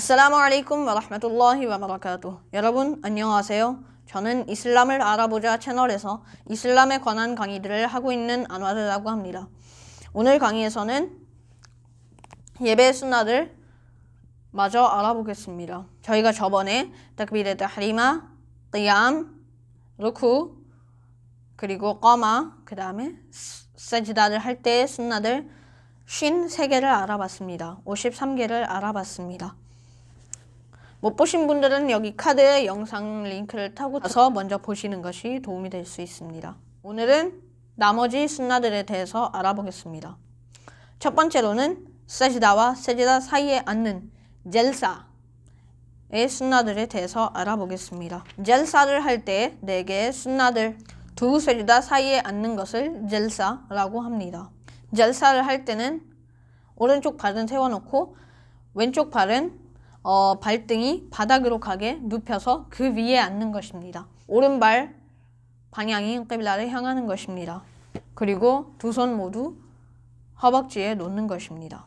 아살라무 알레이쿰 와라흐마툴라히 와바라카투. 여러분 안녕하세요. 저는 이슬람을 알아보자 채널에서 이슬람에 관한 강의들을 하고 있는 안와르라고 합니다. 오늘 강의에서는 예배 순나들 마저 알아보겠습니다. 저희가 저번에 takbir tahri마, qiyam, 루쿠, 그리고 까마, 그 다음에 세지다를 할 때의 순나들 53개를 알아봤습니다. 53개를 알아봤습니다. 못 보신 분들은 여기 카드에 영상 링크를 타고 가서 먼저 보시는 것이 도움이 될 수 있습니다. 오늘은 나머지 순나들에 대해서 알아보겠습니다. 첫 번째로는 세지다와 세지다 사이에 앉는 젤사의 순나들에 대해서 알아보겠습니다. 젤사를 할 때 네 개의 순나들 두 세지다 사이에 앉는 것을 젤사라고 합니다. 젤사를 할 때는 오른쪽 발은 세워놓고 왼쪽 발은 어, 발등이 바닥으로 가게 눕혀서 그 위에 앉는 것입니다. 오른발 방향이 끼블라를 향하는 것입니다. 그리고 두 손 모두 허벅지에 놓는 것입니다.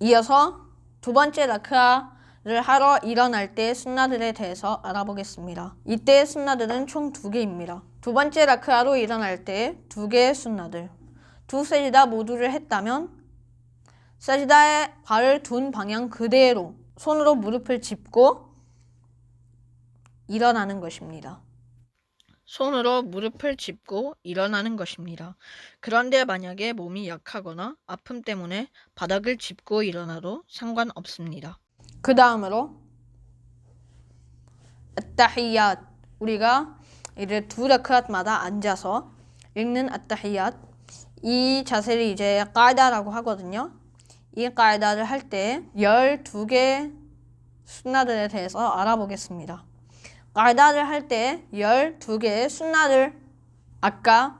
이어서 두 번째 라크아를 하러 일어날 때의 순나들에 대해서 알아보겠습니다. 이때의 순나들은 총 두 개입니다. 두 번째 라크아로 일어날 때 두 개의 순나들. 두 세지다 모두를 했다면 세지다에 발을 둔 방향 그대로 손으로 무릎을 짚고 일어나는 것입니다. 손으로 무릎을 짚고 일어나는 것입니다. 그런데 만약에 몸이 약하거나 아픔 때문에 바닥을 짚고 일어나도 상관없습니다. 그 다음으로 아타히얏 우리가 이제 두 라크앗마다 앉아서 읽는 아타히얏 이 자세를 이제 까이다라고 하거든요. 이 까이다를 할 때 12개 순나들에 대해서 알아보겠습니다. 까이다를 할 때 12개의 순나들 아까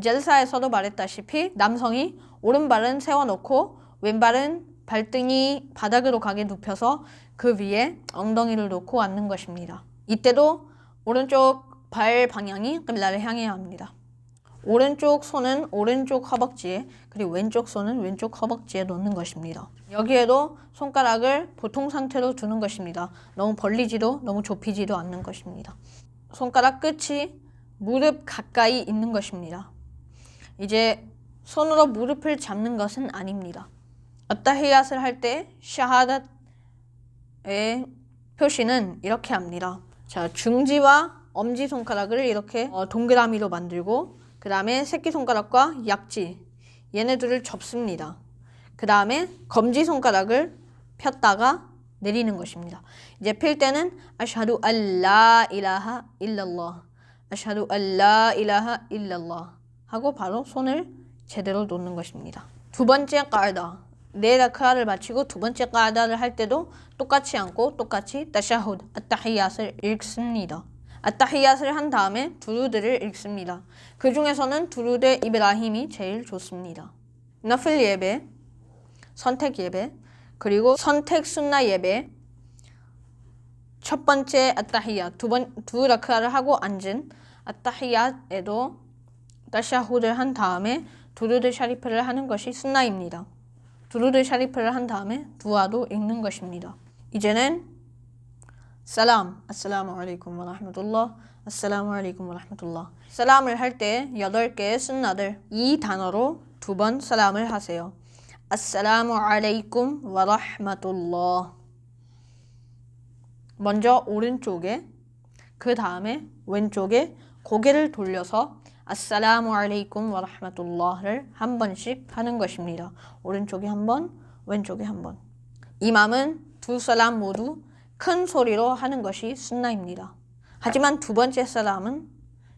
젤사에서도 말했다시피 남성이 오른발은 세워놓고 왼발은 발등이 바닥으로 가게 눕혀서 그 위에 엉덩이를 놓고 앉는 것입니다. 이때도 오른쪽 발 방향이 ቅ블라를 향해야 합니다. 오른쪽 손은 오른쪽 허벅지에 그리고 왼쪽 손은 왼쪽 허벅지에 놓는 것입니다. 여기에도 손가락을 보통 상태로 두는 것입니다. 너무 벌리지도 너무 좁히지도 않는 것입니다. 손가락 끝이 무릎 가까이 있는 것입니다. 이제 손으로 무릎을 잡는 것은 아닙니다. 아타히얏을 할 때 샤하닷의 표시는 이렇게 합니다. 자, 중지와 엄지 손가락을 이렇게 어, 동그라미로 만들고 그 다음에 새끼손가락과 약지 얘네들을 접습니다. 그 다음에 검지손가락을 폈다가 내리는 것입니다. 이제 필 때는 아샤두 알라 일라하 일랄lah 아샤두 알라 일라하 일랄lah 하고 바로 손을 제대로 놓는 것입니다. 두 번째 까이다 네 라크아를 마치고 두 번째 까이다를 할 때도 똑같이 앉고 똑같이 따샤후드 아타히얏을 읽습니다. 아타히얏을 한 다음에 두루드를 읽습니다. 그 중에서는 두루드 이브라힘이 제일 좋습니다. 너플 예배, 선택 예배, 그리고 선택 순나 예배, 첫 번째 아타히얏, 두, 번, 두 라크아를 하고 앉은 아타히얏에도 따샤후드를 한 다음에 두루드 샤리프를 하는 것이 순나입니다. 두루드 샤리프를 한 다음에 두아도 읽는 것입니다. 이제는 살람, 아살라무 알레이쿰 와라흐마툴라, 아살라무 알레이쿰 와라흐마툴라. 살람을 할 때 여덟 개의 순나들 이 단어로 두번 살람을 하세요. 아살라무 알레이쿰 와라흐마툴라. 먼저 오른쪽에 그 다음에 왼쪽에 고개를 돌려서 아살라무 알레이쿰 와라흐마툴라를 한 번씩 하는 것입니다. 오른쪽에 한 번, 왼쪽에 한 번. 이맘은 두 살람 모두 큰 소리로 하는 것이 순나입니다. 하지만 두 번째 사람은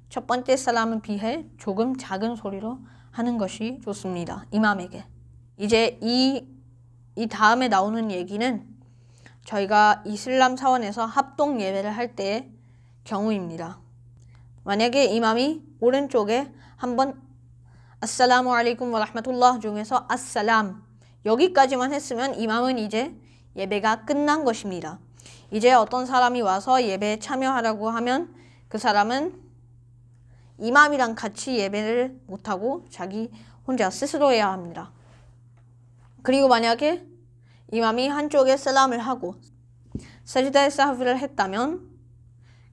첫 번째 사람에 비해 조금 작은 소리로 하는 것이 좋습니다. 이맘에게. 이제 이, 이 다음에 나오는 얘기는 저희가 이슬람 사원에서 합동 예배를 할 때의 경우입니다. 만약에 이맘이 오른쪽에 한번 아살라무 알레이쿰 와라흐마툴라 중에서 아살람 여기까지만 했으면 이맘은 이제 예배가 끝난 것입니다. 이제 어떤 사람이 와서 예배에 참여하라고 하면 그 사람은 이맘이랑 같이 예배를 못하고 자기 혼자 스스로 해야 합니다. 그리고 만약에 이맘이 한쪽에 살람을 하고 사지다에 사후를 했다면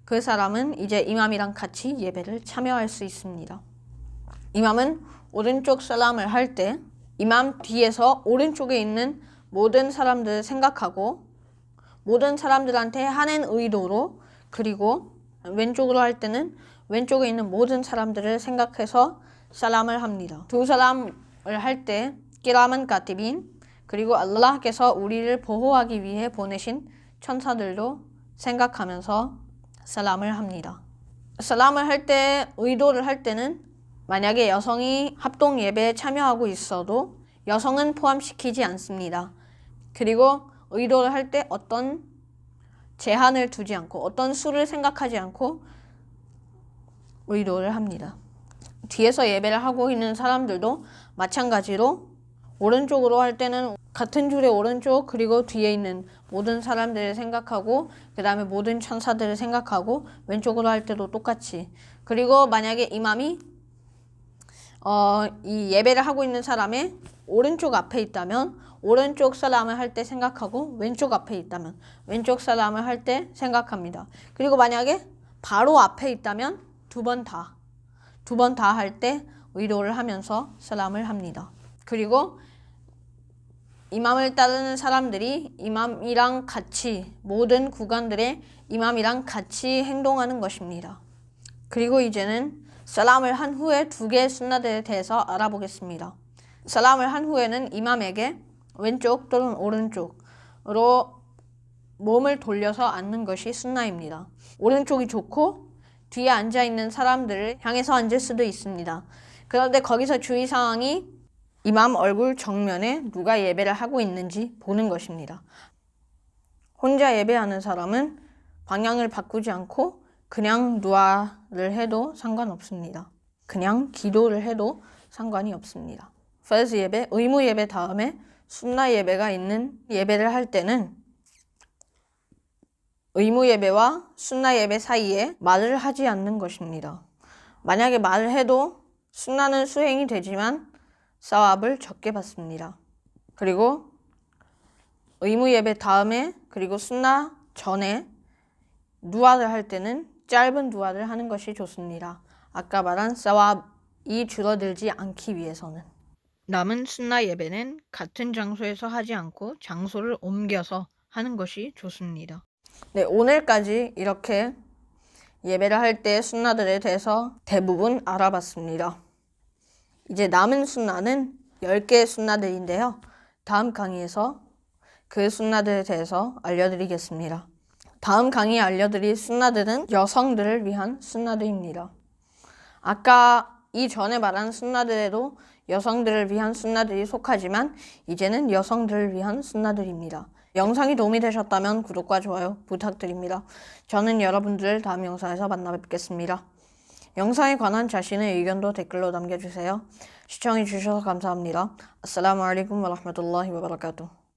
그 사람은 이제 이맘이랑 같이 예배를 참여할 수 있습니다. 이맘은 오른쪽 살람을 할 때 이맘 뒤에서 오른쪽에 있는 모든 사람들을 생각하고 모든 사람들한테 하는 의도로 그리고 왼쪽으로 할 때는 왼쪽에 있는 모든 사람들을 생각해서 살람을 합니다. 두 살람을 할 때 끼라만 까티빈 그리고 알라හ께서 우리를 보호하기 위해 보내신 천사들도 생각하면서 살람을 합니다. 살람을 할 때 의도를 할 때는 만약에 여성이 합동 예배에 참여하고 있어도 여성은 포함시키지 않습니다. 그리고 의도를 할 때 어떤 제한을 두지 않고 어떤 수를 생각하지 않고 의도를 합니다. 뒤에서 예배를 하고 있는 사람들도 마찬가지로 오른쪽으로 할 때는 같은 줄의 오른쪽 그리고 뒤에 있는 모든 사람들을 생각하고 그 다음에 모든 천사들을 생각하고 왼쪽으로 할 때도 똑같이 그리고 만약에 이맘이 어, 이 예배를 하고 있는 사람의 오른쪽 앞에 있다면 오른쪽 사람을 할 때 생각하고 왼쪽 앞에 있다면 왼쪽 사람을 할 때 생각합니다. 그리고 만약에 바로 앞에 있다면 두 번 다, 두 번 다 할 때 의도를 하면서 사람을 합니다. 그리고 이맘을 따르는 사람들이 이맘이랑 같이 모든 구간들의 이맘이랑 같이 행동하는 것입니다. 그리고 이제는 살람을 한 후에 두 개의 순나들에 대해서 알아보겠습니다. 살람을 한 후에는 이맘에게 왼쪽 또는 오른쪽으로 몸을 돌려서 앉는 것이 순나입니다. 오른쪽이 좋고 뒤에 앉아 있는 사람들을 향해서 앉을 수도 있습니다. 그런데 거기서 주의 사항이 이맘 얼굴 정면에 누가 예배를 하고 있는지 보는 것입니다. 혼자 예배하는 사람은 방향을 바꾸지 않고 그냥 누아를 해도 상관없습니다. 그냥 기도를 해도 상관이 없습니다. 페스 예배, 의무 예배 다음에 순나 예배가 있는 예배를 할 때는 의무 예배와 순나 예배 사이에 말을 하지 않는 것입니다. 만약에 말을 해도 순나는 수행이 되지만 사왑을 적게 받습니다. 그리고 의무 예배 다음에 그리고 순나 전에 누아를 할 때는 짧은 누아를 하는 것이 좋습니다. 아까 말한 사왑이 줄어들지 않기 위해서는. 남은 순나 예배는 같은 장소에서 하지 않고 장소를 옮겨서 하는 것이 좋습니다. 네, 오늘까지 이렇게 예배를 할 때 순나들에 대해서 대부분 알아봤습니다. 이제 남은 순나는 10개의 순나들인데요. 다음 강의에서 그 순나들에 대해서 알려드리겠습니다. 다음 강의에 알려드릴 순나들은 여성들을 위한 순나들입니다. 아까 이전에 말한 순나들에도 여성들을 위한 순나들이 속하지만 이제는 여성들을 위한 순나들입니다. 영상이 도움이 되셨다면 구독과 좋아요 부탁드립니다. 저는 여러분들을 다음 영상에서 만나 뵙겠습니다. 영상에 관한 자신의 의견도 댓글로 남겨주세요. 시청해주셔서 감사합니다. 아살라무 알aikum 와 rahmatullahi wa barakatuh.